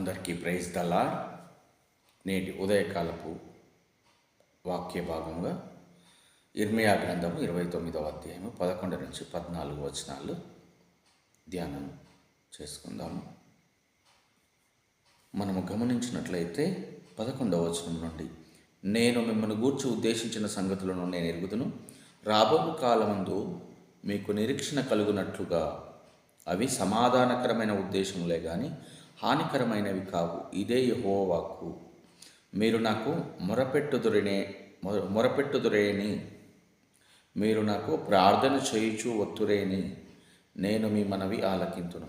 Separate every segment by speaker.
Speaker 1: అందరికీ ప్రైజ్ దలా నేటి ఉదయకాలపు వాక్య భాగంగా ఇర్మియా గ్రంథము ఇరవై తొమ్మిదవ అధ్యాయము పదకొండు నుంచి పద్నాలుగు వచనాలు ధ్యానం చేసుకుందాము. మనము గమనించినట్లయితే పదకొండవ వచనం నుండి నేను మిమ్మల్ని గూర్చి ఉద్దేశించిన సంగతులను నేను ఎరుగుదును. రాబో కాలమందు మీకు నిరీక్షణ కలుగునట్లుగా అవి సమాధానకరమైన ఉద్దేశములే కానీ హానికరమైనవి కావు. ఇదే యహోవాకు. మీరు నాకు మొరపెట్టుదురనే మొరపెట్టుదురేని. మీరు నాకు ప్రార్థన చేయుచు ఒత్తురేని నేను మీ మనవి ఆలకింతును.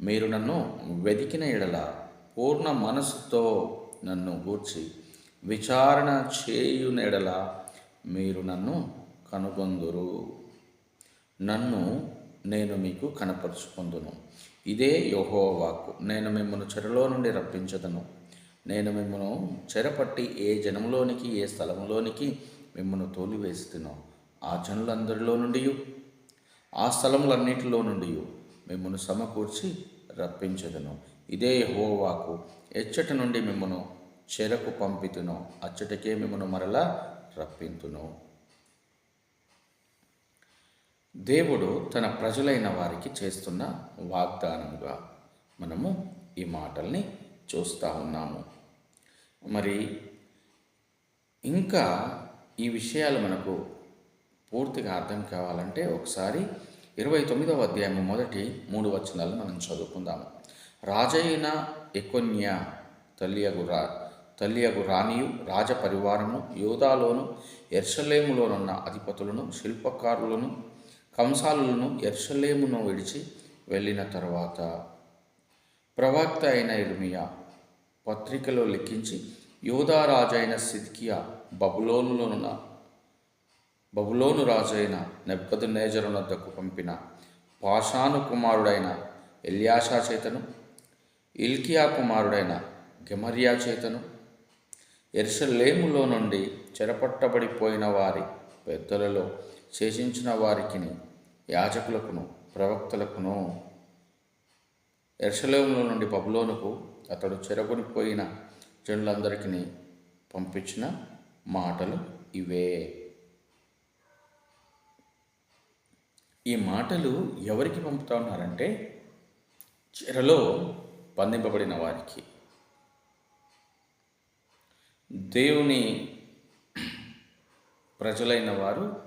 Speaker 1: మీరు నన్ను వెదికిన ఎడల పూర్ణ మనసుతో నన్ను గూర్చి విచారణ చేయునెడల మీరు నన్ను కనుగొందురు. నన్ను నేను మీకు కనపరుచుకుందును. ఇదే యెహోవాకు. నేను మిమ్మను చెరలో నుండి రప్పించదను. నేను మిమ్మను చెరపట్టి ఏ జనములోనికి ఏ స్థలంలోనికి మిమ్మను తోలివేస్తునో. ఆ జనులందరిలో నుండి ఆ స్థలములన్నిటిలో నుండి మిమ్మను సమకూర్చి రప్పించదును. ఇదే యహోవాకు. ఎచ్చట నుండి మిమ్మను చెరకు పంపితును. అచ్చటికే మిమ్మను మరలా రప్పింతును. దేవుడు తన ప్రజలైన వారికి చేస్తున్న వాగ్దానముగా మనము ఈ మాటల్ని చూస్తూ ఉన్నాము. మరి ఇంకా ఈ విషయాలు మనకు పూర్తిగా అర్థం కావాలంటే ఒకసారి ఇరవై తొమ్మిదవ అధ్యాయం మొదటి మూడు వచనాలు మనం చదువుకుందాము. రాజైన ఎకొన్య తల్లియగు రా తల్లియగు రాణియు రాజ పరివారము యోధాలోను ఎర్షలేములోనున్న అధిపతులను శిల్పకారులను కంసాలులను ఎర్షలేమును విడిచి వెళ్ళిన తర్వాత ప్రవక్త అయిన ఇర్మియా పత్రికలో లిఖించి యోధారాజైన సిద్కియా బబులోనులోనున్న బబులోను రాజైన నెబ్బదు నేజరునద్దకు పంపిన పాషాను కుమారుడైన ఎల్యాషా చేతను ఇల్కియా కుమారుడైన గెమరియా చేతను ఎర్షలేములో నుండి చెరపట్టబడిపోయిన వారి పెద్దలలో శేషించిన వారికిని యాజకులకును ప్రవక్తలకును. ఎర్షలేములో నుండి బబులోనుకు అతడు చెరగొనిపోయిన జనులందరికీ పంపించిన మాటలు ఇవే. ఈ మాటలు ఎవరికి పంపుతా ఉన్నారంటే చెరలో బంధింపబడిన వారికి. దేవుని ప్రజలైన వారు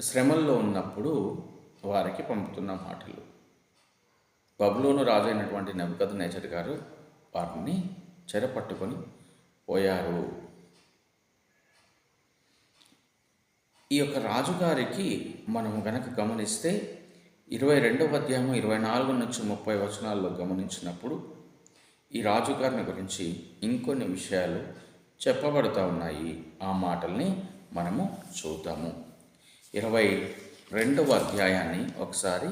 Speaker 1: శ్రమల్లో ఉన్నప్పుడు వారికి పంపుతున్న మాటలు. బబులోను రాజైనటువంటి నెబద్ నేచర్ గారు వారిని చెరపట్టుకొని పోయారు. ఈ యొక్క రాజుగారికి మనం గనక గమనిస్తే ఇరవై రెండవ అధ్యాయం ఇరవై నాలుగు నుంచి ముప్పై వచనాల్లో గమనించినప్పుడు ఈ రాజుగారిని గురించి ఇంకొన్ని విషయాలు చెప్పబడుతూ ఉన్నాయి. ఆ మాటల్ని మనము చూద్దాము. ఇరవై రెండవ అధ్యాయాన్ని ఒకసారి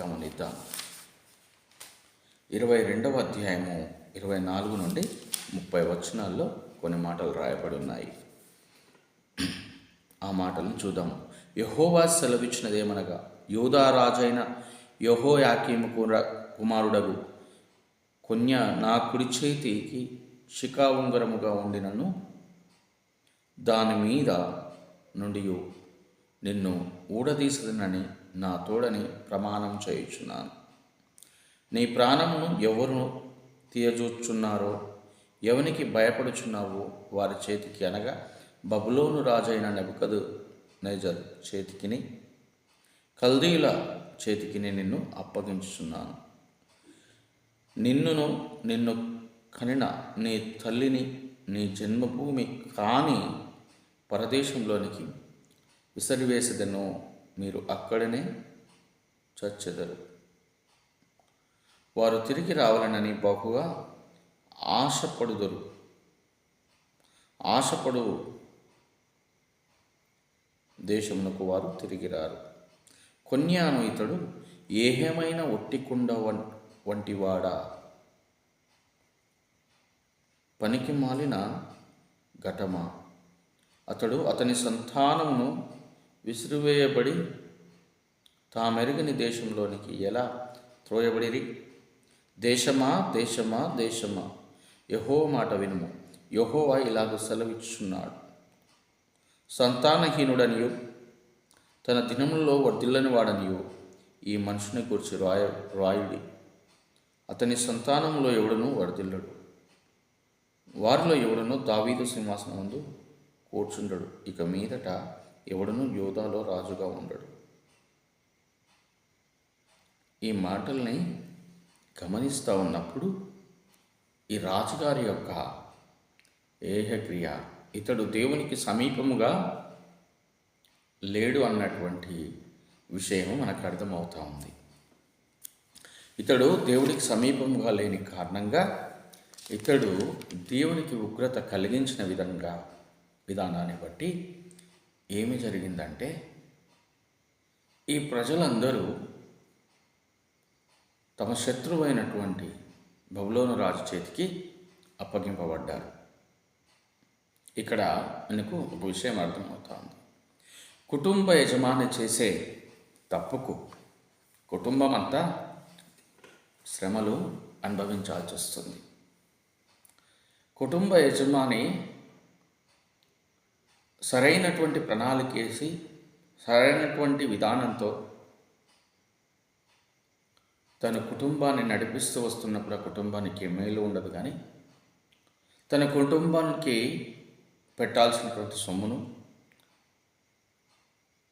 Speaker 1: గమనిద్దాం. ఇరవై రెండవ అధ్యాయము ఇరవై నాలుగు నుండి ముప్పై వచనాల్లో కొన్ని మాటలు రాయబడి ఉన్నాయి. ఆ మాటలను చూద్దాం. యహోవా సెలవిచ్చినదేమనగా యూదా రాజైన యహో యాకీము కుమారుడగు కొన్య నా కుడి చేతికి శిఖా ఉంగరముగా ఉండినను దాని మీద నుండి నిన్ను ఊడదీసదనని నా తోడని ప్రమాణం చేయుచున్నాను. నీ ప్రాణమును ఎవరు తీయజూచున్నారో ఎవనికి భయపడుచున్నావో వారి చేతికి అనగా బబులోను రాజైన నెబుకదు నైజర్ చేతికిని కల్దీల చేతికిని నిన్ను అప్పగించుచున్నాను. నిన్నును నిన్ను కనిన నీ తల్లిని నీ జన్మభూమి కాని పరదేశంలోనికి విసిరివేసదను మీరు అక్కడనే చచ్చెదరు. వారు తిరిగి రావాలనని బహుగా ఆశపడుదరు. ఆశపడు దేశమునకు వారు తిరిగి రారు. కొన్యాను ఇతడు ఏహమైన ఒట్టికుండ వం వంటివాడా? పనికి మాలిన ఘటమా? అతడు అతని సంతానమును విసిరివేయబడి తామెరుగని దేశంలోనికి ఎలా త్రోయబడిరి? దేశమా దేశమా దేశమా? యహో మాట వినుము. యహోవా ఇలాగ సెలవిచ్చున్నాడు సంతానహీనుడనియు తన దినముల్లో వర్ధిల్లని వాడనియు ఈ మనుషుని గురించి రాయ రాయుడి. అతని సంతానంలో ఎవడును వర్ధిల్లడు. వారిలో ఎవడును దావీదు సింహాసనం ముందు కూర్చుండడు. ఇక మీదట ఎవడును యోధాలో రాజుగా ఉండడు. ఈ మాటల్ని గమనిస్తూ ఉన్నప్పుడు ఈ రాజుగారి యొక్క ఏహక్రియ ఇతడు దేవునికి సమీపముగా లేడు అన్నటువంటి విషయం మనకు అర్థమవుతా ఉంది. ఇతడు దేవుడికి సమీపంగా లేని కారణంగా ఇతడు దేవునికి ఉగ్రత కలిగించిన విధంగా విధానాన్ని బట్టి ఏమి జరిగిందంటే ఈ ప్రజలందరూ తమ శత్రువైనటువంటి బబులోను రాజు చేతికి అప్పగింపబడ్డారు. ఇక్కడ మనకు ఒక విషయం అర్థమవుతుంది కుటుంబ యజమాని చేసే తప్పుకు కుటుంబం అంతా శ్రమలు అనుభవించాల్సి వస్తుంది. కుటుంబ యజమాని సరైనటువంటి ప్రణాళిక వేసి సరైనటువంటి విధానంతో తన కుటుంబాన్ని నడిపిస్తూ వస్తున్నప్పుడు ఆ కుటుంబానికి మేలు ఉండదు కానీ తన కుటుంబానికి పెట్టాల్సినటువంటి సొమ్మును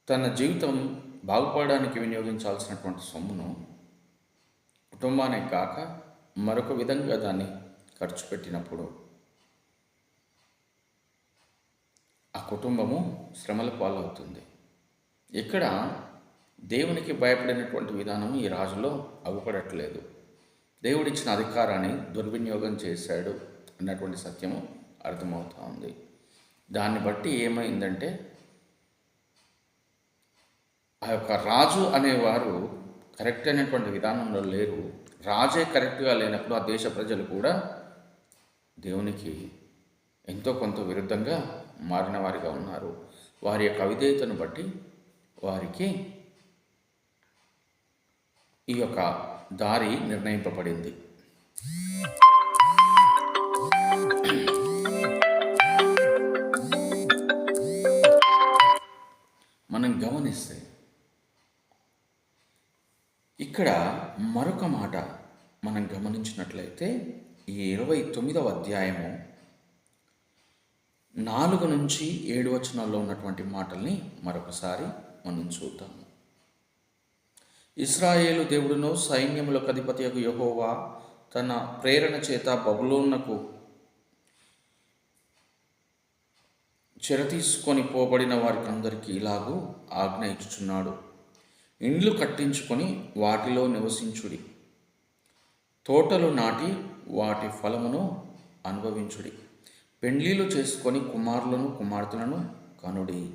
Speaker 1: తన జీవితం బాగుపడడానికి వినియోగించాల్సినటువంటి సొమ్మును కుటుంబానికి కాక మరొక విధంగా దాన్ని ఖర్చు పెట్టినప్పుడు ఆ కుటుంబము శ్రమల పాలవుతుంది. ఇక్కడ దేవునికి భయపడినటువంటి విధానం ఈ రాజులో అగుపడట్లేదు. దేవుడిచ్చిన అధికారాన్ని దుర్వినియోగం చేశాడు అన్నటువంటి సత్యము అర్థమవుతా ఉంది. దాన్ని బట్టి ఏమైందంటే ఆ యొక్క రాజు అనేవారు కరెక్ట్ అయినటువంటి విధానంలో లేరు. రాజే కరెక్ట్గా లేనప్పుడు ఆ దేశ ప్రజలు కూడా దేవునికి ఎంతో కొంత విరుద్ధంగా మారిన వారిగా ఉన్నారు. వారి యొక్క అవిధేయతను బట్టి వారికి ఈ యొక్క దారి నిర్ణయింపబడింది. మనం గమనిస్తే ఇక్కడ మరొక మాట మనం గమనించినట్లయితే ఈ ఇరవై తొమ్మిదవ అధ్యాయము నాలుగు నుంచి ఏడు వచనాల్లో ఉన్నటువంటి మాటల్ని మరొకసారి మనం చూద్దాము ఇస్రాయేలు దేవుడును సైన్యములకు అధిపతి యహోవా తన ప్రేరణ చేత బబులోన్నకు చెరతీసుకొని పోబడిన వారికి అందరికీ ఇలాగూ ఆజ్ఞ ఇచ్చుచున్నాడు. ఇండ్లు కట్టించుకొని వాటిలో నివసించుడి. తోటలు నాటి వాటి ఫలమును అనుభవించుడి. పెండ్లీలు చేసుకొని కుమారులను కుమార్తెలను కనుడి.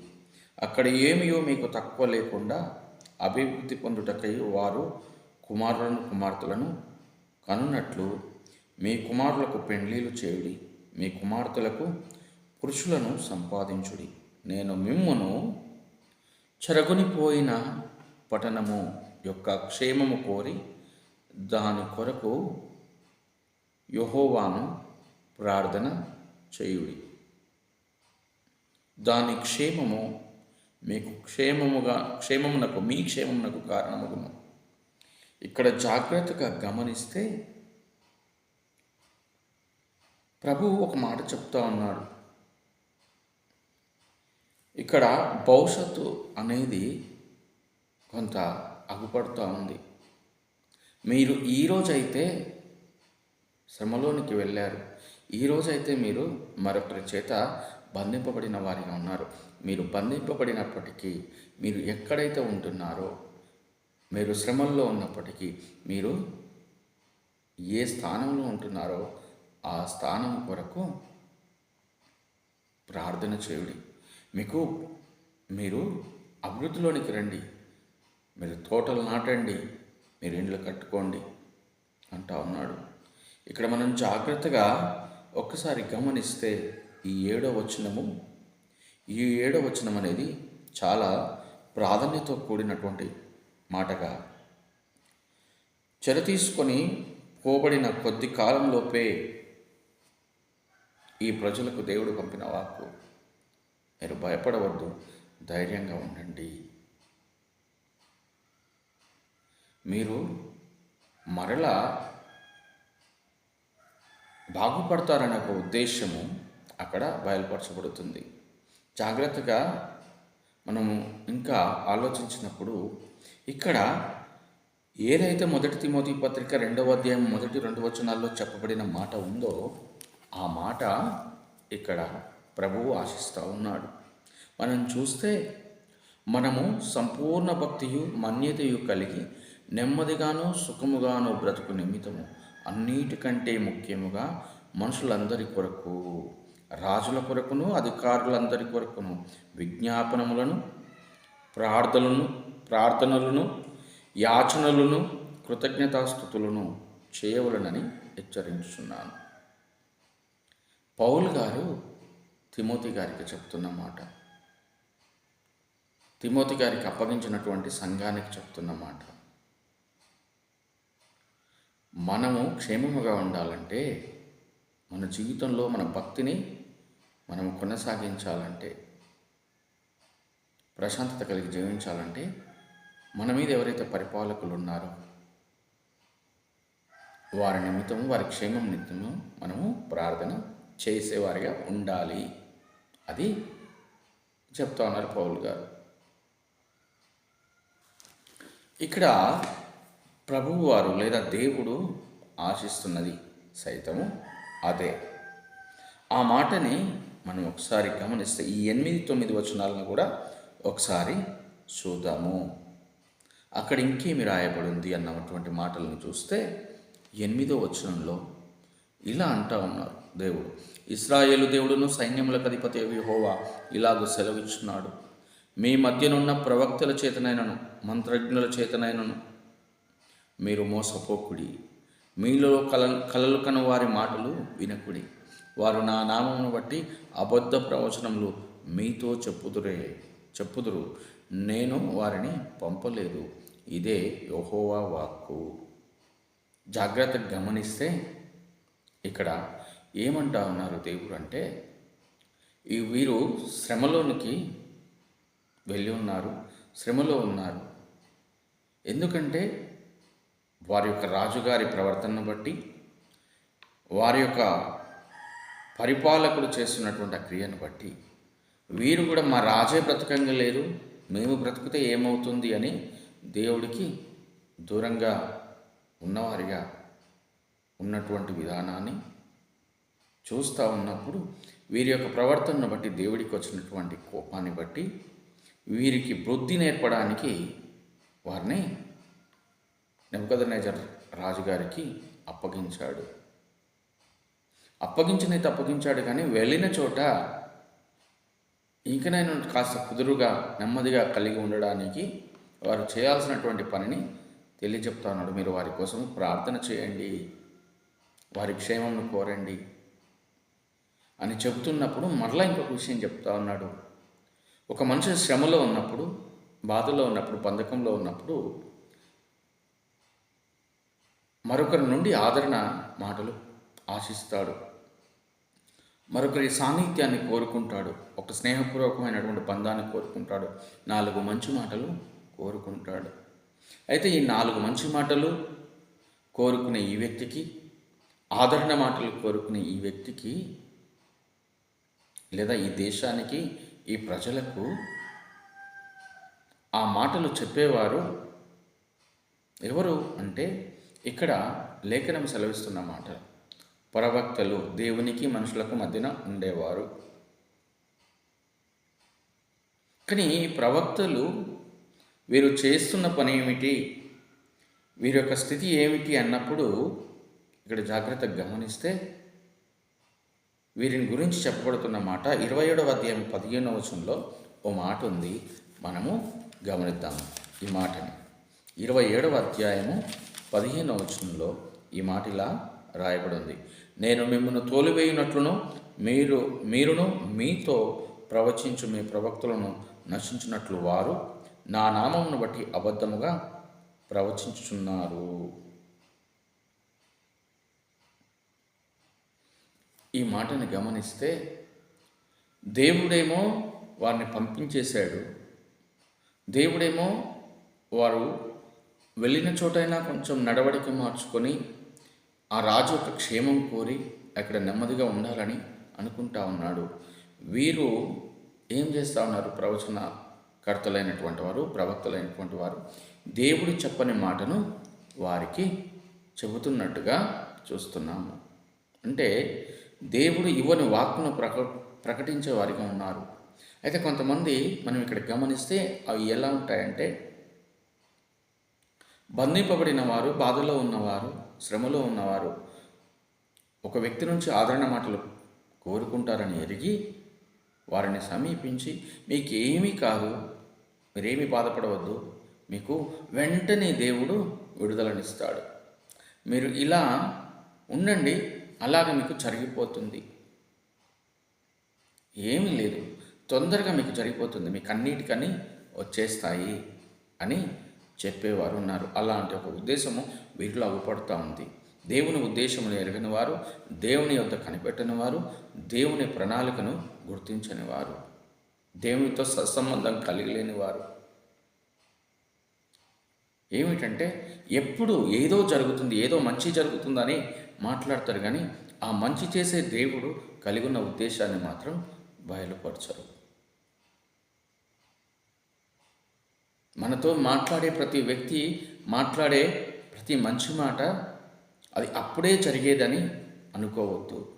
Speaker 1: అక్కడ ఏమియో మీకు తక్కువ లేకుండా అభివృద్ధి పొందుటకై వారు కుమారులను కుమార్తెలను కనున్నట్లు మీ కుమారులకు పెండ్లీలు చేయుడి. మీ కుమార్తెలకు పురుషులను సంపాదించుడి. నేను మిమ్మును చెరగొనిపోయిన పట్టణము యొక్క క్షేమము కోరి దాని కొరకు యహోవాను ప్రార్థన చేయుడి. దాని క్షేమము మీకు క్షేమముగా క్షేమమునకు మీ క్షేమమునకు కారణముగును. ఇక్కడ జాగ్రత్తగా గమనిస్తే ప్రభు ఒక మాట చెప్తా ఉన్నాడు. ఇక్కడ భవిష్యత్తు అనేది కొంత అగుపడుతూ ఉంది. మీరు ఈరోజైతే శ్రమలోనికి వెళ్ళారు. ఈరోజైతే మీరు మరొకరి చేత బంధింపబడిన వారిగా ఉన్నారు. మీరు బంధింపబడినప్పటికీ మీరు ఎక్కడైతే ఉంటున్నారో మీరు శ్రమల్లో ఉన్నప్పటికీ మీరు ఏ స్థానంలో ఉంటున్నారో ఆ స్థానం కొరకు ప్రార్థన చేయుడి. మీకు మీరు అభివృద్ధిలోనికి రండి. మీరు తోటలు నాటండి. మీరు ఇండ్లు కట్టుకోండి. అంటా ఉన్నాడు. ఇక్కడ మనం జాగ్రత్తగా ఒక్కసారి గమనిస్తే ఈ ఏడో వచనము ఈ ఏడో వచనం అనేది చాలా ప్రాధాన్యత కూడినటువంటి మాటగా. చెర తీసుకొని పోబడిన కొద్ది కాలంలోపే ఈ ప్రజలకు దేవుడు పంపిన వాక్కు. మీరు భయపడవద్దు ధైర్యంగా ఉండండి. మీరు మరలా బాగుపడతారనే ఒక ఉద్దేశము అక్కడ బయలుపరచబడుతుంది. జాగ్రత్తగా మనము ఇంకా ఆలోచించినప్పుడు ఇక్కడ ఏదైతే మొదటి తిమోతి పత్రిక రెండవ అధ్యాయం మొదటి రెండు వచనాల్లో చెప్పబడిన మాట ఉందో ఆ మాట ఇక్కడ ప్రభువు ఆశిస్తూ ఉన్నాడు. మనం చూస్తే మనము సంపూర్ణ భక్తియు మన్యతయు కలిగి నెమ్మదిగాను సుఖముగాను బ్రతుకు నిమిత్తము. అన్నిటికంటే ముఖ్యముగా మనుషులందరి కొరకు రాజుల కొరకును అధికారులందరి కొరకును విజ్ఞాపనములను ప్రార్థనలను ప్రార్థనలను యాచనలను కృతజ్ఞతాస్థుతులను చేయవలనని హెచ్చరించుచున్నాను. పౌల్ గారు తిమోతి గారికి చెప్తున్న మాట. తిమోతి గారికి అప్పగించినటువంటి సంఘానికి చెప్తున్న మాట. మనము క్షేమముగా ఉండాలంటే మన జీవితంలో మన భక్తిని మనం కొనసాగించాలంటే ప్రశాంతత కలిగి జీవించాలంటే మన మీద ఎవరైతే పరిపాలకులు ఉన్నారో వారి నిమిత్తము వారి క్షేమం నిమిత్తము మనము ప్రార్థన చేసేవారిగా ఉండాలి. అది చెప్తా ఉన్నారు పౌల్ గారు. ఇక్కడ ప్రభువు వారు లేదా దేవుడు ఆశిస్తున్నది సైతము అదే. ఆ మాటని మనం ఒకసారి గమనిస్తే ఈ ఎనిమిది తొమ్మిది వచనాలను కూడా ఒకసారి చూద్దాము. అక్కడ ఇంకేమి రాయబడింది అన్నటువంటి మాటలను చూస్తే ఎనిమిదో వచనంలో ఇలా అంటా ఉన్నారు దేవుడు. ఇస్రాయేలు దేవుడును సైన్యములకు అధిపతి హోవా ఇలాగ సెలవిచ్చున్నాడు. మీ మధ్యనున్న ప్రవక్తల చేతనైనను మంత్రజ్ఞుల చేతనైనను మీరు మోసపోకుడి. మీలో కల కలలు కను వారి మాటలు వినకుడి. వారు నా నామమును బట్టి అబద్ధ ప్రవచనములు మీతో చెప్పుదురే చెప్పుదురు. నేను వారిని పంపలేదు. ఇదే యహోవా వాక్కు. జాగ్రత్తగా గమనిస్తే ఇక్కడ ఏమంటా ఉన్నారు దేవుడు అంటే ఈ వీరు శ్రమలోనికి వెళ్ళి ఉన్నారు శ్రమలో ఉన్నారు. ఎందుకంటే వారి యొక్క రాజుగారి ప్రవర్తనను బట్టి వారి యొక్క పరిపాలకులు చేస్తున్నటువంటి ఆ క్రియను బట్టి వీరు కూడా మా రాజే బ్రతకంగా లేరు మేము బ్రతికితే ఏమవుతుంది అని దేవుడికి దూరంగా ఉన్నవారిగా ఉన్నటువంటి విధానాన్ని చూస్తూ ఉన్నప్పుడు వీరి యొక్క ప్రవర్తనను బట్టి దేవుడికి వచ్చినటువంటి కోపాన్ని బట్టి వీరికి బుద్ధి నేర్పడానికి వారిని నెమ్మకదనేజర్ రాజుగారికి అప్పగించాడు. అప్పగించినైతే అప్పగించాడు కానీ వెళ్ళిన చోట ఇంకనైనా కాస్త కుదురుగా నెమ్మదిగా కలిగి ఉండడానికి వారు చేయాల్సినటువంటి పనిని తెలియజెప్తా ఉన్నాడు మీరు వారి కోసం ప్రార్థన చేయండి వారి క్షేమంను కోరండి అని చెబుతున్నప్పుడు మరలా ఇంకొక విషయం చెప్తా ఉన్నాడు. ఒక మనిషి శ్రమలో ఉన్నప్పుడు బాధలో ఉన్నప్పుడు బంధకంలో ఉన్నప్పుడు మరొకరి నుండి ఆదరణ మాటలు ఆశిస్తాడు. మరొకరి సాన్నిధ్యాన్ని కోరుకుంటాడు. ఒక స్నేహపూర్వకమైనటువంటి బంధాన్ని కోరుకుంటాడు. నాలుగు మంచి మాటలు కోరుకుంటాడు. అయితే ఈ నాలుగు మంచి మాటలు కోరుకునే ఈ వ్యక్తికి ఆదరణ మాటలు కోరుకునే ఈ వ్యక్తికి లేదా ఈ దేశానికి ఈ ప్రజలకు ఆ మాటలు చెప్పేవారు ఎవరు అంటే ఇక్కడ లేఖనం సెలవిస్తున్న మాట. ప్రవక్తలు దేవునికి మనుషులకు మధ్యన ఉండేవారు. కానీ ప్రవక్తలు వీరు చేస్తున్న పని ఏమిటి? వీరి యొక్క స్థితి ఏమిటి అన్నప్పుడు ఇక్కడ జాగ్రత్తగా గమనిస్తే వీరిని గురించి చెప్పబడుతున్న మాట ఇరవై ఏడవ అధ్యాయం పదిహేనవ వచనంలో ఓ మాట ఉంది. మనము గమనిద్దాము ఈ మాటని. ఇరవై ఏడవ అధ్యాయము పదిహేను వచనంలో ఈ మాట ఇలా నేను మిమ్మల్ని తోలివేయునట్లును మీరు మీరును మీతో ప్రవచించు మీ ప్రవక్తలను నశించినట్లు వారు నా నామమును బట్టి అబద్ధముగా ప్రవచించుచున్నారు. ఈ మాటని గమనిస్తే దేవుడేమో వారిని పంపించేశాడు. దేవుడేమో వారు వెళ్ళిన చోటైనా కొంచెం నడవడిక మార్చుకొని ఆ రాజు యొక్క క్షేమం కోరి అక్కడ నెమ్మదిగా ఉండాలని అనుకుంటా ఉన్నాడు. వీరు ఏం చేస్తూ ఉన్నారు? ప్రవచన కర్తలైనటువంటి వారు ప్రవక్తలైనటువంటి వారు దేవుడు చెప్పని మాటను వారికి చెబుతున్నట్టుగా చూస్తున్నాము. అంటే దేవుడు ఇవ్వని వాక్కును ప్రక ప్రకటించే వారిగా ఉన్నారు. అయితే కొంతమంది మనం ఇక్కడ గమనిస్తే అవి ఎలా ఉంటాయంటే బంధింపబడిన వారు బాధలో ఉన్నవారు శ్రమలో ఉన్నవారు ఒక వ్యక్తి నుంచి ఆదరణ మాటలు కోరుకుంటారని ఎరిగి వారిని సమీపించి మీకు ఏమీ కాదు మీరేమీ బాధపడవద్దు మీకు వెంటనే దేవుడు విడుదలనిస్తాడు. మీరు ఇలా ఉండండి అలాగ మీకు జరిగిపోతుంది. ఏమీ లేదు తొందరగా మీకు జరిగిపోతుంది మీకు అన్నిటికని వచ్చేస్తాయి అని చెప్పేవారు ఉన్నారు అలాంటి ఒక ఉద్దేశము వీరిలో అగుపడుతూ ఉంది. దేవుని ఉద్దేశమును ఎరగని వారు దేవుని యొద్ద కనిపెట్టని వారు దేవుని ప్రణాళికను గుర్తించని వారు దేవునితో సత్సంబంధం కలిగలేని వారు ఏమిటంటే ఎప్పుడు ఏదో జరుగుతుంది ఏదో మంచి జరుగుతుందని మాట్లాడతారు కానీ ఆ మంచి చేసే దేవుడు కలిగి ఉన్న ఉద్దేశాన్ని మాత్రం బయలుపరచరు. మనతో మాట్లాడే ప్రతి వ్యక్తి మాట్లాడే ప్రతి మంచి మాట అది అప్పుడే జరిగేదని అనుకోవద్దు.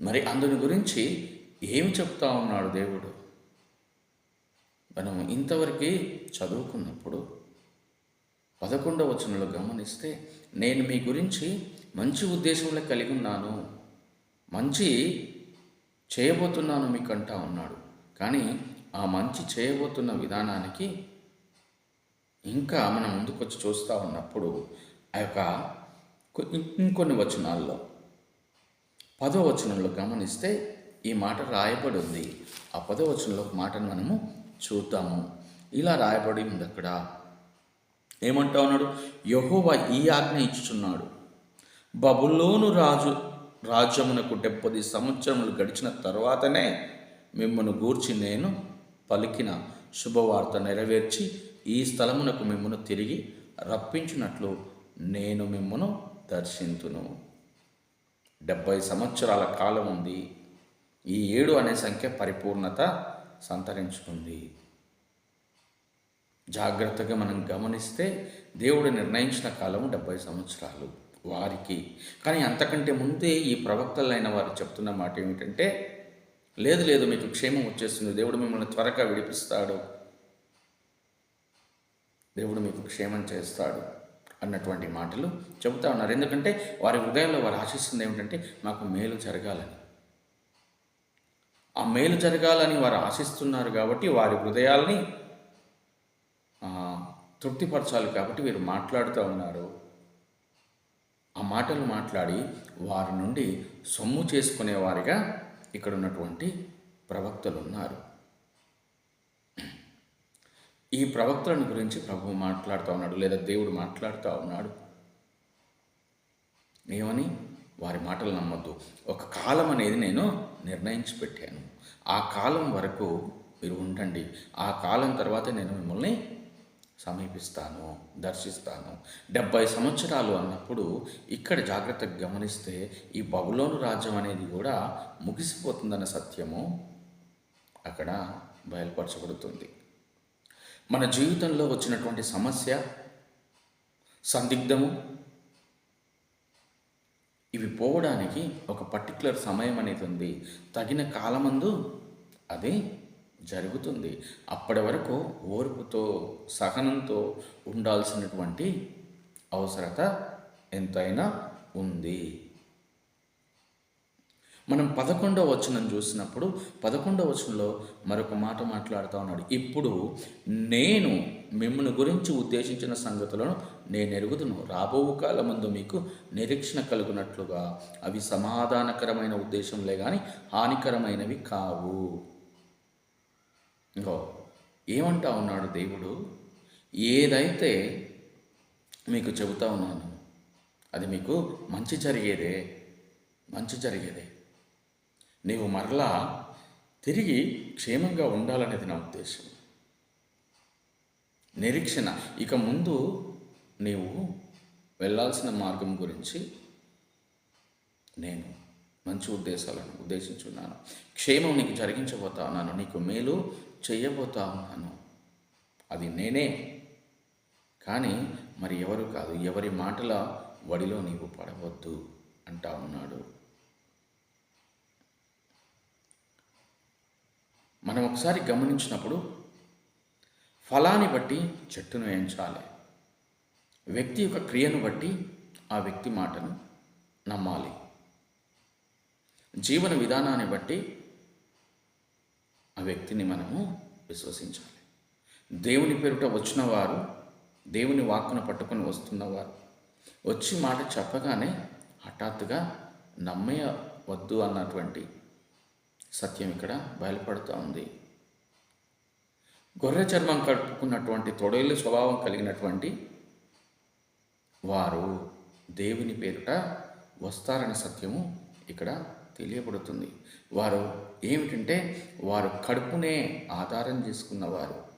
Speaker 1: మరి అందుని గురించి ఏమి చెప్తా ఉన్నాడు దేవుడు? మనం ఇంతవరకు చదువుకున్నప్పుడు పదకొండవ వచనంలో గమనిస్తే నేను మీ గురించి మంచి ఉద్దేశంలో కలిగి ఉన్నాను. మంచి చేయబోతున్నాను మీకు అంటా ఉన్నాడు. కానీ ఆ మంచి చేయబోతున్న విధానానికి ఇంకా మనం ముందుకొచ్చి చూస్తూ ఉన్నప్పుడు ఆ యొక్క ఇంకొన్ని వచనాల్లో. పదో వచనంలో గమనిస్తే ఈ మాట రాయబడి ఉంది ఆ పదో వచనంలో ఒక మాటను మనము చూద్దాము. ఇలా రాయబడి ఉంది అక్కడ. ఏమంటా ఉన్నాడు? యహోవా ఈ ఆజ్ఞ ఇచ్చుచున్నాడు. బబులోను రాజు రాజ్యమునకు డెబ్బది సంవత్సరములు గడిచిన తర్వాతనే మిమ్మల్ని గూర్చి నేను పలికిన శుభవార్త నెరవేర్చి ఈ స్థలమునకు మిమ్మను తిరిగి రప్పించినట్లు నేను మిమ్మను దర్శింతును. డెబ్బై సంవత్సరాల కాలం ఉంది. ఈ ఏడు అనే సంఖ్య పరిపూర్ణత సంతరించుకుంది. జాగ్రత్తగా మనం గమనిస్తే దేవుడు నిర్ణయించిన కాలం డెబ్బై సంవత్సరాలు వారికి. కానీ అంతకంటే ముందే ఈ ప్రవక్తలైన వారు చెప్తున్న మాట ఏమిటంటే లేదు లేదు మీకు క్షేమం వచ్చేస్తుంది. దేవుడు మిమ్మల్ని త్వరగా విడిపిస్తాడు. దేవుడు మీకు క్షేమం చేస్తాడు అన్నటువంటి మాటలు చెబుతా ఉన్నారు. ఎందుకంటే వారి హృదయంలో వారు ఆశిస్తుంది ఏమిటంటే మాకు మేలు జరగాలని. ఆ మేలు జరగాలని వారు ఆశిస్తున్నారు కాబట్టి వారి హృదయాల్ని తృప్తిపరచాలి కాబట్టి వీరు మాట్లాడుతూ ఉన్నారు. ఆ మాటలు మాట్లాడి వారి నుండి సొమ్ము చేసుకునేవారిగా ఇక్కడ ఉన్నటువంటి ప్రవక్తలు ఉన్నారు ఈ ప్రవక్తలను గురించి ప్రభువు మాట్లాడుతూ ఉన్నాడు లేదా దేవుడు మాట్లాడుతూ ఉన్నాడు. ఏమని? వారి మాటలు నమ్మొద్దు. ఒక కాలం అనేది నేను నిర్ణయించి పెట్టాను. ఆ కాలం వరకు మీరు ఉండండి. ఆ కాలం తర్వాత నేను మిమ్మల్ని సమీపిస్తాను దర్శిస్తాను. డెబ్బై సంవత్సరాలు అన్నప్పుడు ఇక్కడ జాగ్రత్తగా గమనిస్తే ఈ బబులోను రాజ్యం అనేది కూడా ముగిసిపోతుందన్న సత్యము అక్కడ బయలుపరచబడుతుంది. మన జీవితంలో వచ్చినటువంటి సమస్య సందిగ్ధము ఇవి పోవడానికి ఒక పర్టికులర్ సమయం అనేది ఉంది. తగిన కాలమందు అది జరుగుతుంది. అప్పటి వరకు ఓర్పుతో సహనంతో ఉండాల్సినటువంటి అవసరత ఎంతైనా ఉంది. మనం పదకొండవ వచనం చూసినప్పుడు పదకొండవ వచనంలో మరొక మాట మాట్లాడుతూ ఉన్నాడు. ఇప్పుడు నేను మిమ్మల్ని గురించి ఉద్దేశించిన సంగతులను నేను ఎరుగుదును రాబో కాలమందు మీకు నిరీక్షణ కలుగునట్లుగా. అవి సమాధానకరమైన ఉద్దేశంలే కానీ హానికరమైనవి కావు. ఇంకో ఏమంటా ఉన్నాడు దేవుడు? ఏదైతే మీకు చెబుతా ఉన్నాను అది మీకు మంచి జరిగేదే మంచి జరిగేదే. నీవు మరలా తిరిగి క్షేమంగా ఉండాలనేది నా ఉద్దేశం. నిరీక్షణ ఇక ముందు నీవు వెళ్ళాల్సిన మార్గం గురించి నేను మంచి ఉద్దేశాలను ఉద్దేశించున్నాను. క్షేమం నీకు జరిగించబోతా ఉన్నాను. నీకు మేలు చేయబోతా ఉన్నాను. అది నేనే. కానీ మరి ఎవరు కాదు ఎవరి మాటల వడిలో నీవు పడవద్దు అంటా ఉన్నాడు. మనం ఒకసారి గమనించినప్పుడు ఫలాన్ని బట్టి చెట్టును ఎంచాలి. వ్యక్తి యొక్క క్రియను బట్టి ఆ వ్యక్తి మాటను నమ్మాలి. జీవన విధానాన్ని బట్టి ఆ వ్యక్తిని మనము విశ్వసించాలి. దేవుని పేరుట వచ్చిన వారు దేవుని వాక్కును పట్టుకొని వస్తున్నవారు వచ్చి మాట చెప్పగానే హఠాత్తుగా నమ్మేయవద్దు అన్నటువంటి సత్యం ఇక్కడ బయలుపడుతూ ఉంది. గొర్రె చర్మం కట్టుకున్నటువంటి తొడేళ్ళు స్వభావం కలిగినటువంటి వారు దేవుని పేరుట వస్తారనే సత్యము ఇక్కడ తెలియబడుతుంది వారు ఏమిటంటే వారు కడుపునే ఆధారం చేసుకున్నవారు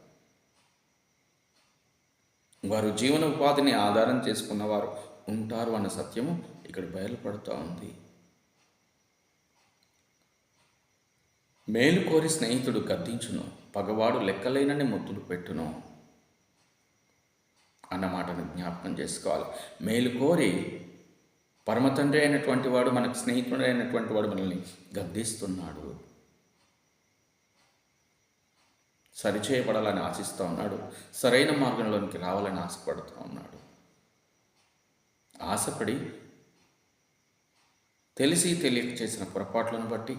Speaker 1: వారు. జీవన ఉపాధిని ఆధారం చేసుకున్నవారు ఉంటారు అన్న సత్యము ఇక్కడ బయలుపడుతూ ఉంది. మేలు కోరి స్నేహితుడు గద్దించును పగవాడు లెక్కలేనని ముద్దులు పెట్టును అన్న మాటను జ్ఞాపకం చేసుకోవాలి. మేలు కోరి పరమతండ్రి అయినటువంటి వాడు మనకు స్నేహితుడు అయినటువంటి వాడు మనల్ని గద్దిస్తున్నాడు. సరిచేయబడాలని ఆశిస్తూ ఉన్నాడు. సరైన మార్గంలోనికి రావాలని ఆశపడుతూ ఉన్నాడు. ఆశపడి తెలిసి తెలియక చేసిన పొరపాట్లను బట్టి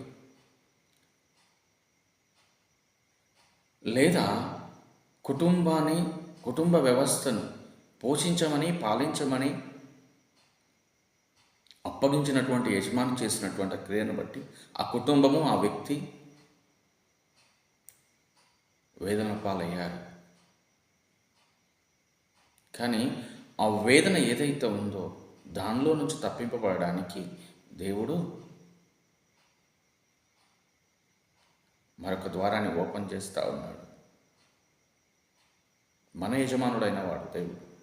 Speaker 1: లేదా కుటుంబాన్ని కుటుంబ వ్యవస్థను పోషించమని పాలించమని అప్పగించినటువంటి యజమాని చేసినటువంటి క్రియను బట్టి ఆ కుటుంబము ఆ వ్యక్తి వేదన పాలయ్యారు. కానీ ఆ వేదన ఏదైతే ఉందో దానిలో నుంచి తప్పింపబడడానికి దేవుడు మరొక ద్వారాన్ని ఓపెన్ చేస్తూ ఉన్నాడు. మన యజమానుడైన వాడు దేవుడు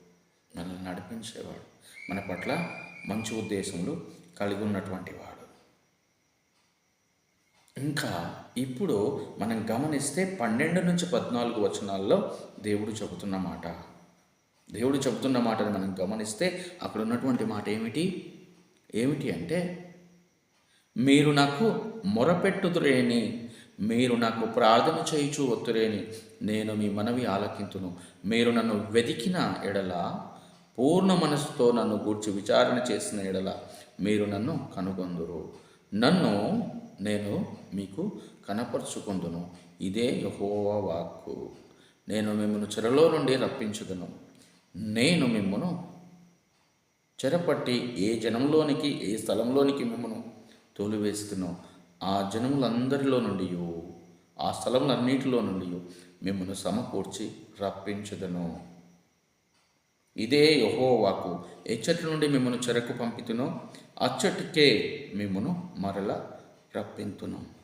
Speaker 1: మనల్ని నడిపించేవాడు. మన పట్ల మంచి ఉద్దేశములు కలిగి ఉన్నటువంటి వాడు. ఇంకా ఇప్పుడు మనం గమనిస్తే పన్నెండు నుంచి పద్నాలుగు వచనాల్లో దేవుడు చెబుతున్న మాట. దేవుడు చెబుతున్న మాటను మనం గమనిస్తే అక్కడ ఉన్నటువంటి మాట ఏమిటి? ఏమిటి అంటే మీరు నాకు మొరపెట్టుదురేని మీరు నాకు ప్రార్థన చేయుచు ఒత్తురేని నేను మీ మనవి ఆలకింతును. మీరు నన్ను వెతికిన ఎడల పూర్ణ మనస్సుతో నన్ను గూర్చి విచారణ చేసిన ఎడల మీరు నన్ను కనుగొందురు. నన్ను నేను మీకు కనపరుచుకుందును. ఇదే యహోవా వాక్కు. నేను మిమ్మల్ని చెరలో నుండి రప్పించుదును. నేను మిమ్మను చెరపట్టి ఏ జనంలోనికి ఏ స్థలంలోనికి మిమ్మను తోలివేస్తున్నో ఆ జనములందరిలో నుండి ఆ స్థలములన్నిటిలో నుండి మిమ్మల్ని సమకూర్చి రప్పించుదను. ఇదే యహోవాకు. ఎచ్చటి నుండి మిమ్మను చెరకు పంపితును అచ్చటికే మిమ్మను మరల రప్పింతును.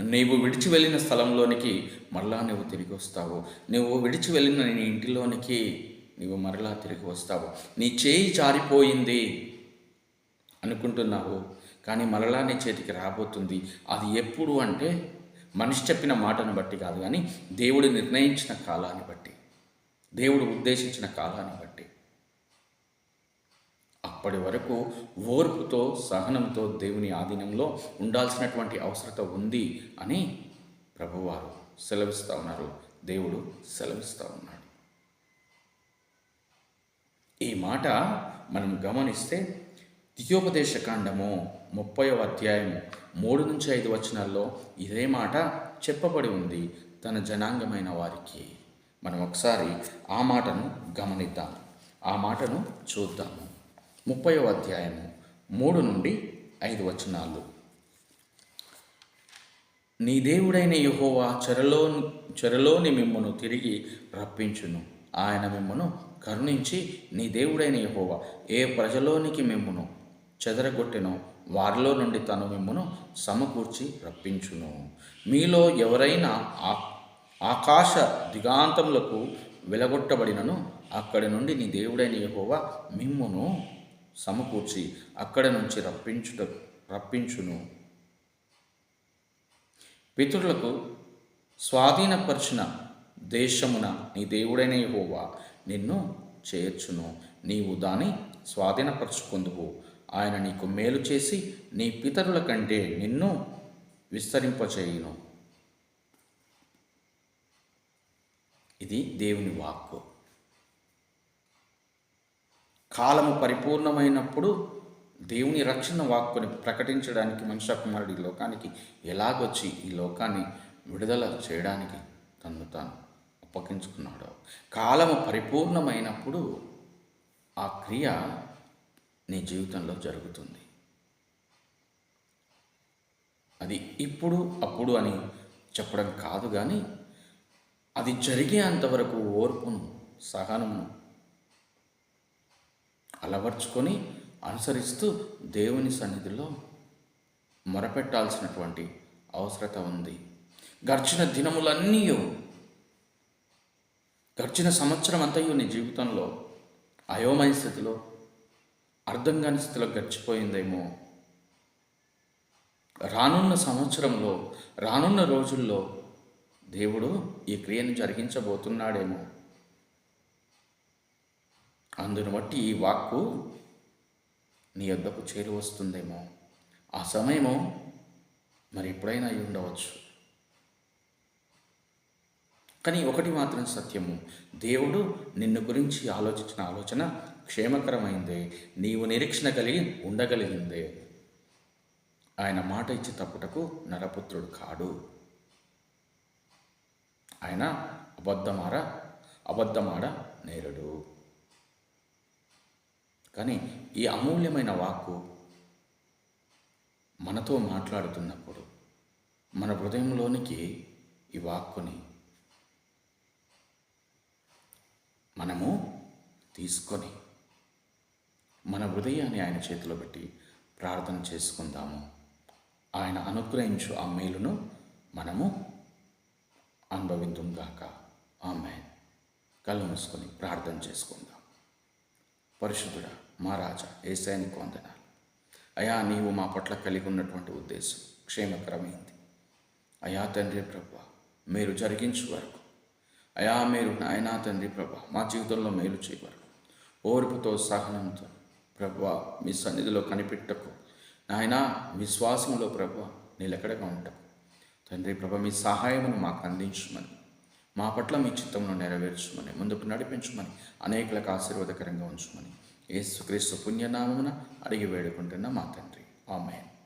Speaker 1: నీవు విడిచి వెళ్ళిన స్థలంలోనికి మరలా నువ్వు తిరిగి వస్తావు. నువ్వు విడిచి వెళ్ళిన నీ ఇంటిలోనికి నీవు మరలా తిరిగి వస్తావు. నీ చేయి జారిపోయింది అనుకుంటున్నావు కానీ మరలా నీ చేతికి రాబోతుంది. అది ఎప్పుడు అంటే మనిషి చెప్పిన మాటను బట్టి కాదు కానీ దేవుడు నిర్ణయించిన కాలాన్ని బట్టి. దేవుడు ఉద్దేశించిన కాలాన్ని బట్టి. అప్పటి వరకు ఓర్పుతో సహనంతో దేవుని ఆధీనంలో ఉండాల్సినటువంటి అవసరత ఉంది అని ప్రభువారు సెలవిస్తూ ఉన్నారు. దేవుడు సెలవిస్తూ ఉన్నాడు. ఈ మాట మనం గమనిస్తే ద్వితీయోపదేశ కాండము ముప్పై అధ్యాయం మూడు నుంచి ఐదు వచనాల్లో ఇదే మాట చెప్పబడి ఉంది తన జనాంగమైన వారికి. మనం ఒకసారి ఆ మాటను గమనిద్దాం. ఆ మాటను చూద్దాము ముప్పై అధ్యాయము మూడు నుండి ఐదు వచనాలు. నీ దేవుడైన యహోవా చెరలో చెరలోని మిమ్మను తిరిగి రప్పించును. ఆయన మిమ్మను కరుణించి నీ దేవుడైన యహోవా ఏ ప్రజలోనికి మిమ్మను చెదరగొట్టినో వారిలో నుండి తను మిమ్మను సమకూర్చి రప్పించును. మీలో ఎవరైనా ఆ ఆకాశ దిగాంతములకు వెలగొట్టబడినను అక్కడి నుండి నీ దేవుడైన యెహోవా మిమ్మును సమకూర్చి అక్కడ నుంచి రప్పించుట రప్పించును. పితరులకు స్వాధీనపరిచిన దేశమున నీ దేవుడైన యహోవా నిన్ను చేర్చును. నీవు దాని స్వాధీనపరచుకుందువు. ఆయన నీకు మేలు చేసి నీ పితరుల కంటే నిన్ను విస్తరింపచేయును. ఇది దేవుని వాక్కు. కాలము పరిపూర్ణమైనప్పుడు దేవుని రక్షణ వాక్కుని ప్రకటించడానికి మనుష్య కుమారుడు ఈ లోకానికి ఎలాగొచ్చి ఈ లోకాన్ని విడుదల చేయడానికి తను తాను అప్పగించుకున్నాడు. కాలము పరిపూర్ణమైనప్పుడు ఆ క్రియ నీ జీవితంలో జరుగుతుంది. అది ఇప్పుడు అప్పుడు అని చెప్పడం కాదు కానీ అది జరిగేంతవరకు ఓర్పును సహనమును అలవర్చుకొని అనుసరిస్తూ దేవుని సన్నిధిలో మొరపెట్టాల్సినటువంటి అవసరత ఉంది. గడిచిన దినములన్నీ గడిచిన సంవత్సరం అంతయు నీ జీవితంలో అయోమయ స్థితిలో అర్థం కాని స్థితిలో గడిచిపోయిందేమో. రానున్న సంవత్సరంలో రానున్న రోజుల్లో దేవుడు ఈ క్రియను జరిగించబోతున్నాడేమో. అందును బట్టి ఈ వాక్కు నీ వద్దకు చేరి వస్తుందేమో. ఆ సమయము మరి ఎప్పుడైనా అయి ఉండవచ్చు. కానీ ఒకటి మాత్రం సత్యము. దేవుడు నిన్ను గురించి ఆలోచించిన ఆలోచన క్షేమకరమైందే. నీవు నిరీక్షణ కలిగి ఉండగలిగిందే. ఆయన మాట ఇచ్చి తప్పుటకు నరపుత్రుడు కాడు. ఆయన అబద్ధమార అబద్ధమాడ నేరుడు. కానీ ఈ అమూల్యమైన వాక్కు మనతో మాట్లాడుతున్నప్పుడు మన హృదయంలోనికి ఈ వాక్కుని మనము తీసుకొని మన హృదయాన్ని ఆయన చేతిలో పెట్టి ప్రార్థన చేసుకుందాము. ఆయన అనుగ్రహించు ఆ మేలును మనము అనుభవిందుగాక ఆమె కళ్ళు మూసుకొని ప్రార్థన చేసుకుందాం. పరిశుద్ధుడా మా రాజా ఏసైనికి వందనాలు. అయా నీవు మా పట్ల కలిగి ఉన్నటువంటి ఉద్దేశం క్షేమకరమైంది. అయా తండ్రి ప్రభ మీరు జరిగించు వరకు. అయా మీరు నాయనా తండ్రి ప్రభ మా జీవితంలో మేలు చేయవరకు. ఓర్పుతో సహనంతో ప్రభ మీ సన్నిధిలో కనిపెట్టకు. నాయనా విశ్వాసంలో ప్రభ నిలకడగా ఉంటకు. తండ్రి ప్రభ మీ సహాయమును మాకు అందించమని మా పట్ల మీ చిత్తమును నెరవేర్చమని ముందుకు నడిపించమని అనేకులకు ఆశీర్వాదకరంగా ఉంచమని ఏసుక్రీస్తు పుణ్యనామమున అడిగి వేడుకుంటున్న మా తండ్రి. ఆమెన్.